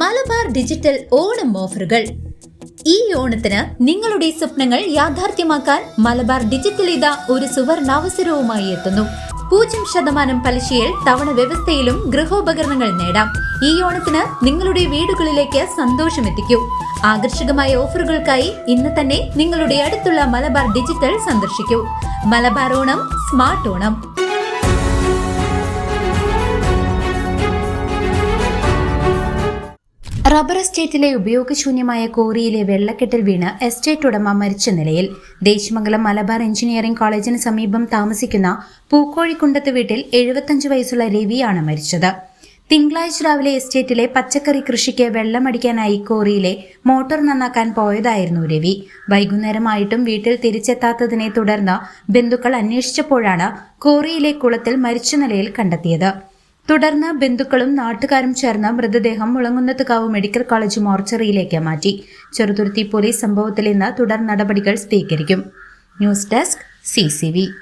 Malabar digital Onam ഓഫറുകൾ. ഈ ഓണത്തിന് നിങ്ങളുടെ സ്വപ്നങ്ങൾ യാഥാർത്ഥ്യമാക്കാൻ മലബാർ ഡിജിറ്റൽ ഇത ഒരു സുവർണാവസരവുമായി എത്തുന്നു. പൂജ്യം ശതമാനം പലിശയിൽ തവണ വ്യവസ്ഥയിലും ഗൃഹോപകരണങ്ങൾ നേടാം. ഈ ഓണത്തിന് നിങ്ങളുടെ വീടുകളിലേക്ക് സന്തോഷം എത്തിക്കൂ. ആകർഷകമായ ഓഫറുകൾക്കായി ഇന്ന് തന്നെ നിങ്ങളുടെ അടുത്തുള്ള മലബാർ ഡിജിറ്റൽ സന്ദർശിക്കൂ. മലബാർ ഓണം സ്മാർട്ട് ഓണം. റബ്ബർ എസ്റ്റേറ്റിലെ ഉപയോഗശൂന്യമായ കോറിയിലെ വെള്ളക്കെട്ടിൽ വീണ് എസ്റ്റേറ്റ് ഉടമ മരിച്ച നിലയിൽ ദേശമംഗലം മലബാർ എഞ്ചിനീയറിംഗ് കോളേജിന് സമീപം താമസിക്കുന്ന പൂക്കോഴിക്കുണ്ടത്ത് വീട്ടിൽ എഴുപത്തഞ്ച് വയസ്സുള്ള രവിയാണ് മരിച്ചത്. തിങ്കളാഴ്ച രാവിലെ എസ്റ്റേറ്റിലെ പച്ചക്കറി കൃഷിക്ക് വെള്ളമടിക്കാനായി കോറിയിലെ മോട്ടോർ നന്നാക്കാൻ പോയതായിരുന്നു രവി. വൈകുന്നേരമായിട്ടും വീട്ടിൽ തിരിച്ചെത്താത്തതിനെ തുടർന്ന് ബന്ധുക്കൾ അന്വേഷിച്ചപ്പോഴാണ് കോറിയിലെ കുളത്തിൽ മരിച്ച നിലയിൽ കണ്ടെത്തിയത്. തുടർന്ന് ബന്ധുക്കളും നാട്ടുകാരും ചേർന്ന് മൃതദേഹം മുളങ്ങുന്നത്തുകാവ് മെഡിക്കൽ കോളേജ് മോർച്ചറിയിലേക്ക് മാറ്റി. ചെറുതുരുത്തി പോലീസ് സംഭവത്തിൽ ഇന്ന് തുടർ നടപടികൾ സ്വീകരിക്കും. News desk C